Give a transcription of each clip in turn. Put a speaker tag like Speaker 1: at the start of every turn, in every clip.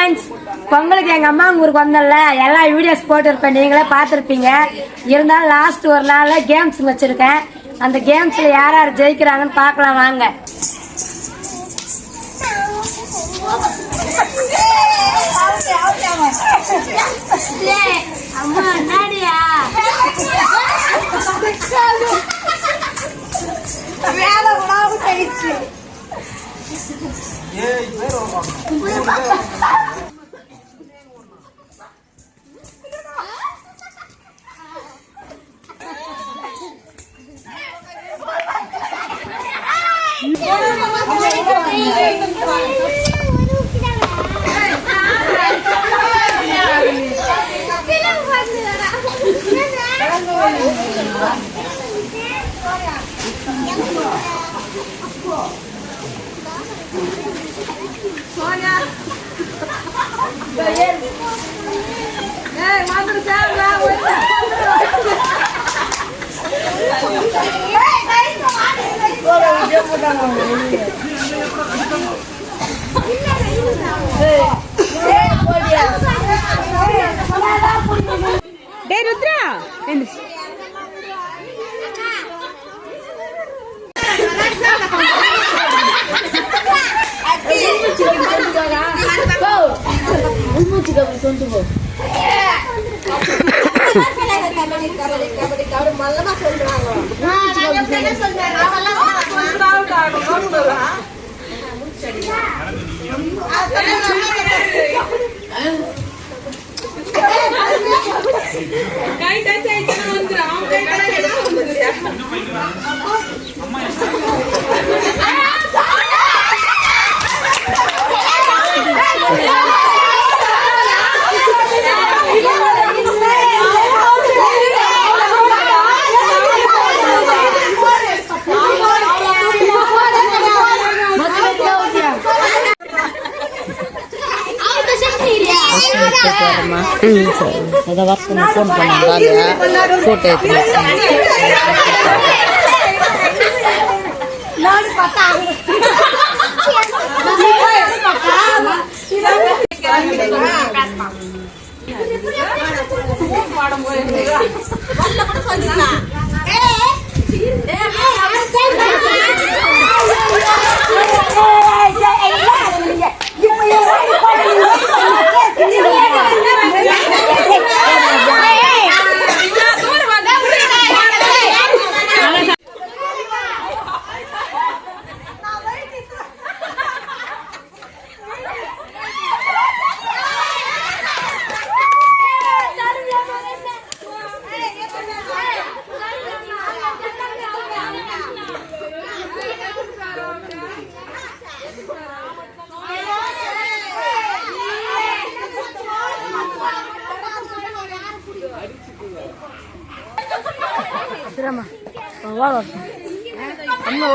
Speaker 1: Friends பொங்கலுக்கு எங்கள் அம்மா ஊருக்கு வந்தோம்ல எல்லா வீடியோஸ் போட்டிருப்பேன். நீங்களே பார்த்துருப்பீங்க. இருந்தாலும் லாஸ்ட் ஒரு நாளில் கேம்ஸ் வச்சுருக்கேன். அந்த கேம்ஸில் யார் யார் ஜெயிக்கிறாங்கன்னு பார்க்கலாம் வாங்க. Sonya. Bayan.
Speaker 2: Hey, matur jam
Speaker 3: dia pernah.
Speaker 4: Sandoval. Work பண்ண ஃபோன் பண்ணாங்க ஃபோட்டோ எடுத்து சீக்கிரமா.
Speaker 5: ஓர வருஷம் இன்னும்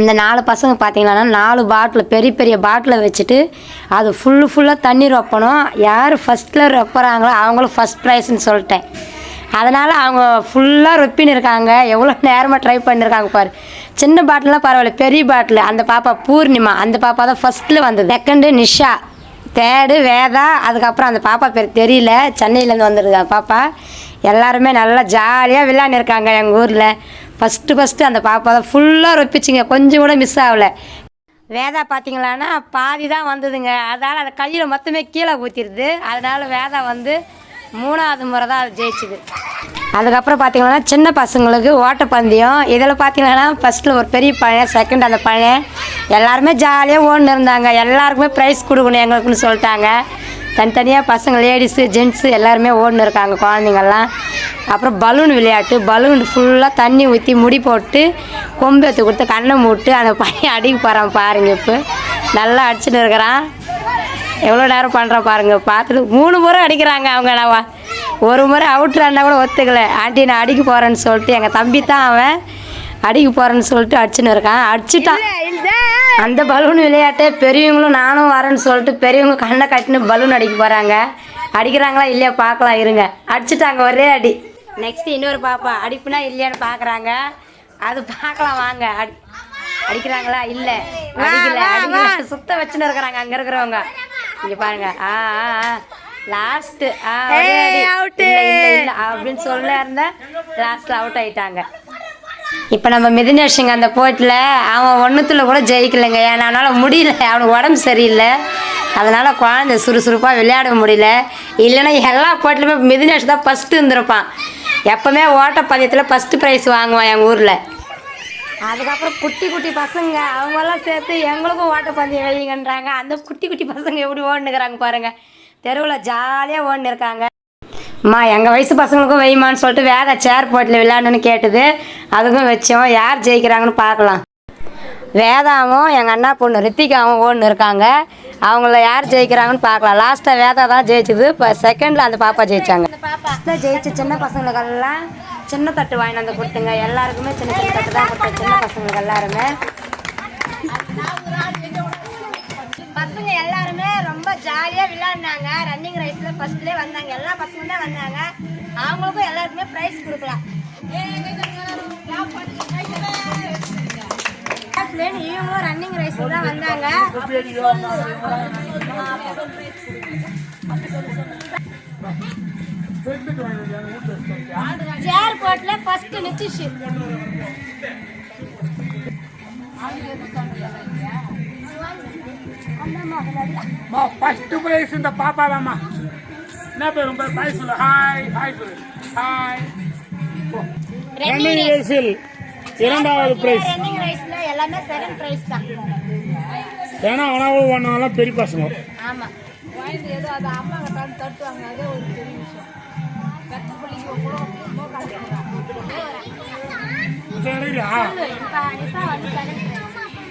Speaker 1: இந்த நாலு பசங்க பார்த்தீங்கன்னா நாலு பாட்டில் பெரிய பெரிய பாட்டிலை வச்சுட்டு அது ஃபுல்லு ஃபுல்லாக தண்ணி ரொப்பணும் யார் ஃபஸ்ட்டில் ரொப்புறாங்களோ அவங்களும் ஃபஸ்ட் ப்ரைஸ்ன்னு சொல்லிட்டேன். அதனால் அவங்க ஃபுல்லாக ரொப்பின்னு இருக்காங்க. எவ்வளோ நேரமாக ட்ரை பண்ணியிருக்காங்க பாரு. சின்ன பாட்டிலாம் பரவாயில்ல பெரிய பாட்டில் அந்த பாப்பா பூர்ணிமா அந்த பாப்பா தான் ஃபஸ்ட்டில் வந்தது. செகண்டு நிஷா தேர்டு வேதா அதுக்கப்புறம் அந்த பாப்பா பேர் தெரியல. சென்னையிலேருந்து வந்துருக்காங்க பாப்பா. எல்லாருமே நல்லா ஜாலியாக விளையாண்டுருக்காங்க எங்கள் ஊரில். ஃபஸ்ட்டு ஃபஸ்ட்டு அந்த பாப்பா தான் ஃபுல்லாக ரொப்பிச்சிங்க. கொஞ்சம் கூட மிஸ் ஆகலை. வேதா பார்த்தீங்களான்னா பாதி தான் வந்ததுங்க. அதனால் அந்த கையில் மொத்தமே கீழே ஊற்றிடுது அதனால் வேதா வந்து மூணாவது முறை தான் அது ஜெயிச்சுது. அதுக்கப்புறம் பார்த்தீங்கன்னா சின்ன பசங்களுக்கு ஓட்டப்பந்தயம். இதில் பார்த்தீங்கன்னா ஃபஸ்ட்டில் ஒரு பெரிய பையன் செகண்ட் அந்த பையன். எல்லாருமே ஜாலியாக ஓடினு இருந்தாங்க. எல்லாருக்குமே ப்ரைஸ் கொடுக்கணும் எங்களுக்குன்னு சொல்லிட்டாங்க. தனித்தனியாக பசங்க லேடிஸு ஜென்ஸு எல்லாருமே ஓடுன்னு இருக்காங்க குழந்தைங்கள்லாம். அப்புறம் பலூன் விளையாட்டு பலூன் ஃபுல்லாக தண்ணி ஊற்றி முடி போட்டு கொம்பு எடுத்து கொடுத்து கண்ணை மூட்டு அந்த பையன் அடிக்க போகிறான் பாருங்க இப்போ. நல்லா அடிச்சுட்டு இருக்கிறான். எவ்வளோ நேரம் பண்ணுறான் பாருங்க பார்த்துட்டு மூணு முறை அடிக்கிறாங்க அவங்க நான் ஒரு முறை அவுட்ரான்னா கூட ஒத்துக்கல. ஆண்டி நான் அடிக்க போகிறேன்னு சொல்லிட்டு எங்கள் தம்பி தான் அவன் அடிக்க போகிறேன்னு சொல்லிட்டு அடிச்சுன்னு இருக்கான். அடிச்சுட்டான். அந்த பலூன் விளையாட்டு பெரியவங்களும் நானும் வரேன்னு சொல்லிட்டு பெரியவங்க கண்ணை கட்டின்னு பலூன் அடிக்க போகிறாங்க அடிக்கிறாங்களா இல்லையா பார்க்கலாம் இருங்க. அடிச்சுட்டாங்க ஒரே அடி. நெக்ஸ்ட் இன்னொரு பாப்பா. அடிப்புனா இல்லையான்னு பார்க்குறாங்க அது பார்க்கலாம் வாங்க. அடி அடிக்கிறாங்களா? இல்லை. அடிக்கல அடிக்கல. சுத்த வச்சுன்னு இருக்கிறாங்க அங்கே இருக்கிறவங்க. இங்கே பாருங்க. ஆ ஆ லாஸ்ட்டு ஆ அப்படின்னு சொல்ல இருந்தேன் லாஸ்ட்டில் அவுட் ஆயிட்டாங்க. இப்போ நம்ம மிதினேஷங்க அந்த போட்டியில் அவன் ஒன்றுத்தில் கூட ஜெயிக்கலைங்க. ஏன்னா அவனால் முடியல. அவனுக்கு உடம்பு சரியில்லை. அதனால் குழந்தை சுறுசுறுப்பாக விளையாட முடியல. இல்லைன்னா எல்லா போட்டிலுமே மிதினேஷ் தான் ஃபஸ்ட்டு இருந்திருப்பான். எப்போவுமே ஓட்டப்பந்தயத்தில் ஃபஸ்ட்டு ப்ரைஸ் வாங்குவான் எங்கள் ஊரில். அதுக்கப்புறம் குட்டி குட்டி பசங்க அவங்கெல்லாம் சேர்த்து எங்களுக்கும் ஓட்டப்பந்தயம் வைங்கன்றாங்க அந்த குட்டி குட்டி பசங்க எப்படி ஓடுனுக்குறாங்க பாருங்க. தெருவில் ஜாலியாக ஓடுன்னு இருக்காங்க அம்மா எங்கள் வயசு பசங்களுக்கும் வைமான்னு சொல்லிட்டு வேற சேர் போட்டில் விளையாடணும்னு கேட்டது. அதுக்கும் வச்சோம். யார் ஜெயிக்கிறாங்கன்னு பார்க்கலாம். வேதாவும் எங்கள் அண்ணா பொண்ணு ரித்திகாவும் ஓடுன்னு இருக்காங்க அவங்கள யார் ஜெயிக்கிறாங்கன்னு பார்க்கலாம். லாஸ்ட்டாக வேதா தான் ஜெயிச்சது. இப்போ செகண்டில் அந்த பாப்பா ஜெயிச்சாங்க. ஃபஸ்ட்டில் ஜெயிச்ச சின்ன பசங்களுக்கெல்லாம் சின்ன தட்டு வாங்கினு வந்து கொடுத்துங்க. எல்லாருக்குமே சின்ன சின்ன தட்டு தான் கொடுத்தேன். சின்ன பசங்களுக்கு எல்லாருமே. பசங்க எல்லாருமே ரொம்ப ஜாலியாக விளையாடினாங்க. ரன்னிங் ரேஸில் ஃபஸ்ட்லேயே வந்தாங்க. எல்லா பசங்களும் தான் வந்தாங்க. அவங்களுக்கும் எல்லாருக்குமே ப்ரைஸ் கொடுக்கலாம். கிளாஸ்லேருந்து இவங்களும் ரன்னிங் ரேஸில் தான் வந்தாங்க. சேர் போட்டில் ஃபர்ஸ்ட் நிச்சிஷு
Speaker 6: மா ஃபர்ஸ்ட் பிரைஸ் இந்த பாப்பா தாம்மா என்ன பேர் உங்க பாய் சொல்லு ஹாய் ஹாய் சொல்லு ஹாய் ரன்னிங் ரேஸில் இரண்டாவது பிரைஸ்
Speaker 1: எல்லாமே செகண்ட் ப்ரைஸ் தான்.
Speaker 6: ஏன்னா அவனாவும் ஒன்னாலும் பெரிய பசங்க.
Speaker 1: ஆமாம்
Speaker 6: சரியா
Speaker 1: இப்போ நிஷா வந்து செகண்ட்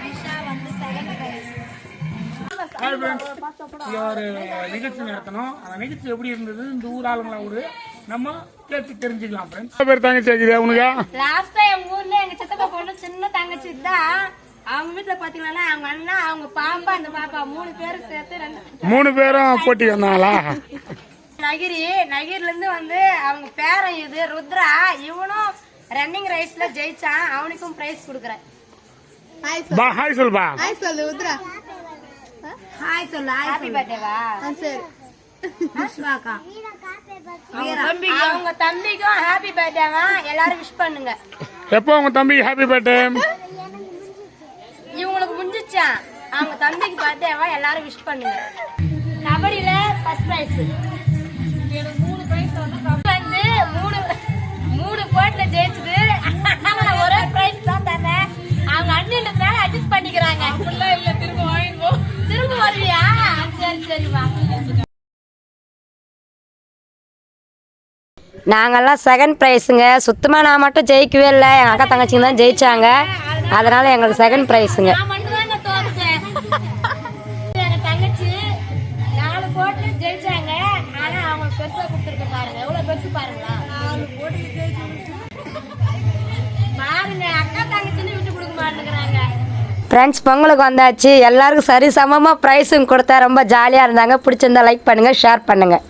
Speaker 1: நிஷா வந்து செகண்ட் ப்ரைஸ்
Speaker 6: ஹாய் ஃப்ரெண்ட்ஸ் இங்க ஒரு நிகழ்ச்சி நடத்தணும். அந்த நிகழ்ச்சி எப்படி இருந்தது? இந்த ஊர் ஆளுங்களா ஊரு? நம்ம கேட்டு தெரிஞ்சுக்கலாம் ஃப்ரெண்ட்ஸ் பேர் தங்கச்சி ஆகுது உனக்கு?
Speaker 1: லாஸ்டா எங்க ஊர்ல எங்க சித்தப்பா பொண்ணு சின்ன தங்கச்சி தான். அவங்க வீட்டுல பாத்தீங்கன்னா அவங்க அண்ணா அவங்க பாப்பா அந்த பாப்பா மூணு பேரும் சேர்த்து ரெண்டு
Speaker 6: மூணு பேரும் போட்டி வந்தாங்களா?
Speaker 1: நகிரி நகிரில இருந்து வந்து அவங்க பேரன் இது ருத்ரா. இவனும் ரன்னிங் ரேஸ்ல ஜெயிச்சான். அவனுக்கும் பிரைஸ் கொடுக்குறேன்.
Speaker 6: பா ஹாய் சொல்பா
Speaker 2: ஹாய் சொல்லு உத்ரா
Speaker 1: ஹாய் சொல்லு. ஹாப்பி பர்த்டேவா
Speaker 2: சரி.
Speaker 1: விஷ்வாக்கா அவங்க தம்பிக்கும் ஹாப்பி பர்த்டேவா எல்லாரும் விஷ் பண்ணுங்க.
Speaker 6: எப்போ உங்க தம்பி ஹாப்பி பர்த்டே
Speaker 1: இவங்களுக்கு முடிஞ்சிச்சான் அவங்க தம்பிக்கு பர்த்டேவா எல்லாரும் விஷ் பண்ணுங்க. கபடியில ஃபர்ஸ்ட் பிரைஸ் மூணு பிரைஸ் வந்து மூணு மூணு போட்டில ஜெயிச்சது. ஆனா நான் ஒரே பிரைஸ் தான் தரேன். அவங்க அண்ணன்றதுனால அட்ஜஸ்ட் பண்ணிக்கிறாங்க. நாங்கள்லாம் செகண்ட் ப்ரைஸுங்க சுத்தமாக நான் மட்டும் ஜெயிக்கவே இல்லை. எங்கள் அக்கா தங்கச்சிங்க தான் ஜெயிச்சாங்க. அதனால் எங்களுக்கு செகண்ட் ப்ரைஸுங்க பாருங்க. அக்கா தங்கச்சின்னு ஃப்ரெண்ட்ஸ் பொங்கலுக்கு வந்தாச்சு. எல்லாருக்கும் சரி சமமாக ப்ரைஸும் கொடுத்தா ரொம்ப ஜாலியாக இருந்தாங்க. பிடிச்சிருந்தா லைக் பண்ணுங்கள் ஷேர் பண்ணுங்கள்